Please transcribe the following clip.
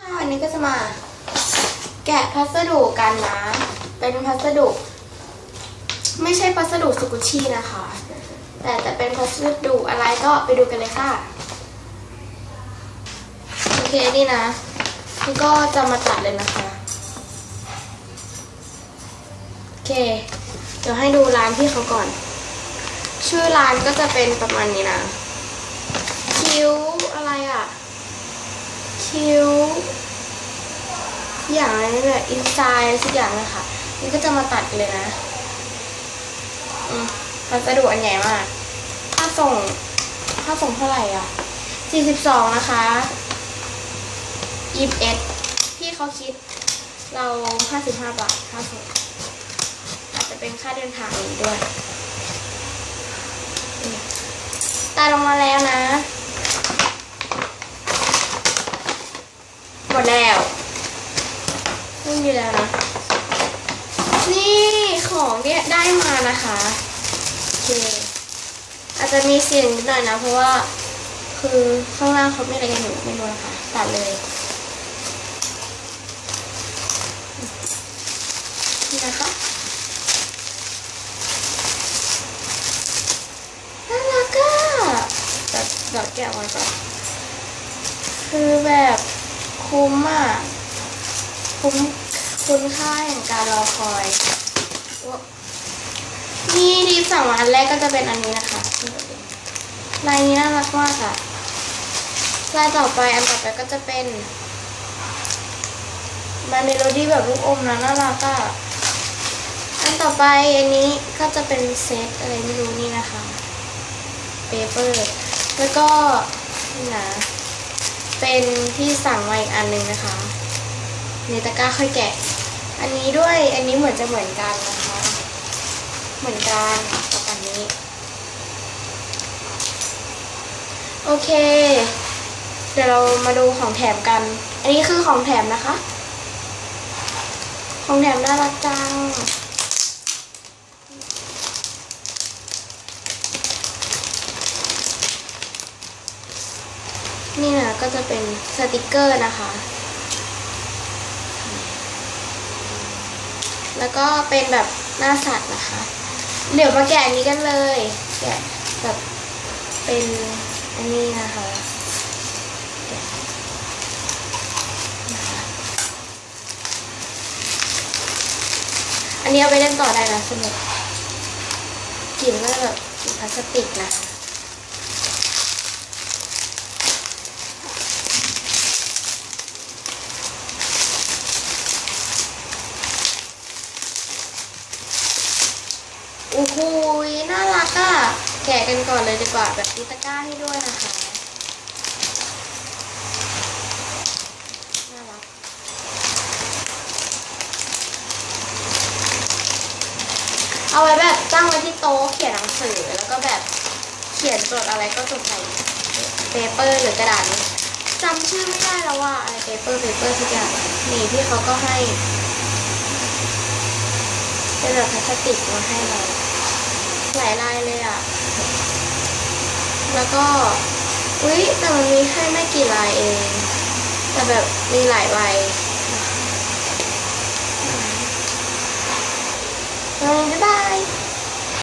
ค่ะวันนี้ก็จะมาแกะพัสดุกันนะ เป็นพัสดุ ไม่ใช่พัสดุสุกุชินะคะ แต่แต่เป็นพัสดุอะไรก็ไปดูกันเลยค่ะ โอเคนี่นะนี่ก็จะมาตัดเลยนะคะ โอเค เดี๋ยวให้ดูร้านพี่เขาก่อน ชื่อร้านก็จะเป็นประมาณนี้นะ คิ้วอะไรอะ คิ้ว อย่างอะไรนี่แหละอินไซด์สักอย่างเลยค่ะนี่ก็จะมาตัดเลยนะมพัสะดุอันใหญ่มาก ค่าส่ง ค่าส่งเท่าไหร่อะ42นะคะ21พี่เขาคิดเรา55บห้าบาทค่าส่งอาจจะเป็นค่าเดินทางอีกด้วยตัดลงมาแล้วนะ หมดแล้ว ไม่มีแล้วนะ นี่ของเนี่ยได้มานะคะโอเคอาจจะมีเสียงนิดหน่อยนะ เพราะว่า คือข้างล่างเขาไม่อะไรกันอยู่ไม่รู้นะคะตัดเลยนี่นะคะน่ารักอะแบบเดี๋ยวแกะไว้ก่อนคือแบบคุ้มอะคุ้ม คุณค่าแห่งการรอคอยโอ๊ะนี่ดีสั่งมาอันแรกก็จะเป็นอันนี้นะคะลายนี้น่ารักมากค่ะลายต่อไปอันต่อไปก็จะเป็นมาเมโลดี้แบบลูกอมนะน่ารักอะอันต่อไปอันนี้ก็จะเป็นเซตอะไรไม่รู้นี่นะคะเปเปอร์แล้วก็นี่นะเป็นที่สั่งมาอีกอันหนึ่งนะคะในตะกร้าค่อยแกะ อันนี้ด้วย อันนี้เหมือนจะเหมือนกันนะคะ เหมือนกันกับอันนี้ โอเค เดี๋ยวเรามาดูของแถมกัน อันนี้คือของแถมนะคะ ของแถมน่ารักจัง นี่นะก็จะเป็นสติกเกอร์นะคะ แล้วก็เป็นแบบหน้าสัตว์นะคะ เดี๋ยวมาแกะอันนี้กันเลย แกะแบบเป็นอันนี้นะคะแกะนะคะอันนี้เอาไปเล่นต่อได้นะสนุกกลิ่นก็แบบกลิ่นพลาสติกนะคะ โอ้โหน่ารักอะแกะกันก่อนเลยดีกว่าแบบติตะกร้าให้ด้วยนะคะน่ารักเอาไว้แบบตั้งไว้ที่โต๊ะเขียนหนังสือแล้วก็แบบเขียนจดอะไรก็จดใส่เปเปอร์หรือกระดาษนี้จำชื่อไม่ได้แล้วว่าอะไรเปเปอร์เปเปอร์ทุกอย่างนี่พี่เขาก็ให้เป็นแบบพลาสติกมาให้เราหลายลาย แล้วก็อุ๊ยแต่มันมีแค่ไม่กี่ลายเอง แต่แบบมีหลายใบบ๊ายบาย